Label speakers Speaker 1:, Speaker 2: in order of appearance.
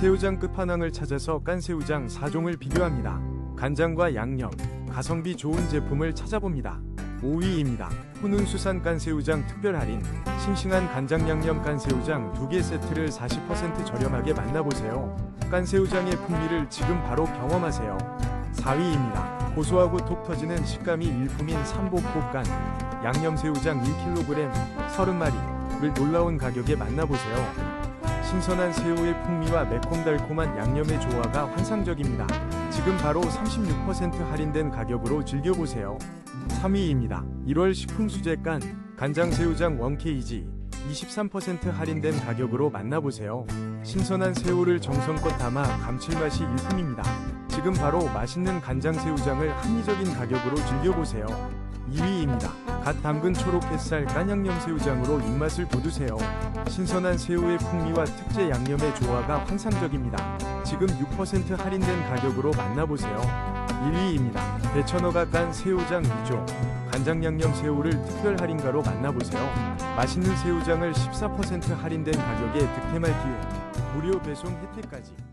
Speaker 1: 새우장 끝판왕을 찾아서 깐 새우장 4종을 비교합니다. 간장과 양념, 가성비 좋은 제품을 찾아봅니다. 5위입니다. 훈훈수산 깐새우장 특별 할인 싱싱한 간장 양념 깐새우장 2개 세트를 40% 저렴하게 만나보세요. 깐새우장의 풍미를 지금 바로 경험하세요. 4위입니다. 고소하고 톡 터지는 식감이 일품인 삼복볶간 양념새우장 1kg 30마리를 놀라운 가격에 만나보세요. 신선한 새우의 풍미와 매콤달콤한 양념의 조화가 환상적입니다. 지금 바로 36% 할인된 가격으로 즐겨보세요. 3위입니다. 1월 식품수제간 간장새우장 1kg 23% 할인된 가격으로 만나보세요. 신선한 새우를 정성껏 담아 감칠맛이 일품입니다. 지금 바로 맛있는 간장새우장을 합리적인 가격으로 즐겨보세요. 2위입니다. 갓 담근 초록 햇살 깐양념 새우장으로 입맛을 돋우세요. 신선한 새우의 풍미와 특제 양념의 조화가 환상적입니다. 지금 6% 할인된 가격으로 만나보세요. 1위입니다. 대천어가 깐 새우장 2종 간장 양념 새우를 특별 할인가로 만나보세요. 맛있는 새우장을 14% 할인된 가격에 득템할 기회. 무료 배송 혜택까지.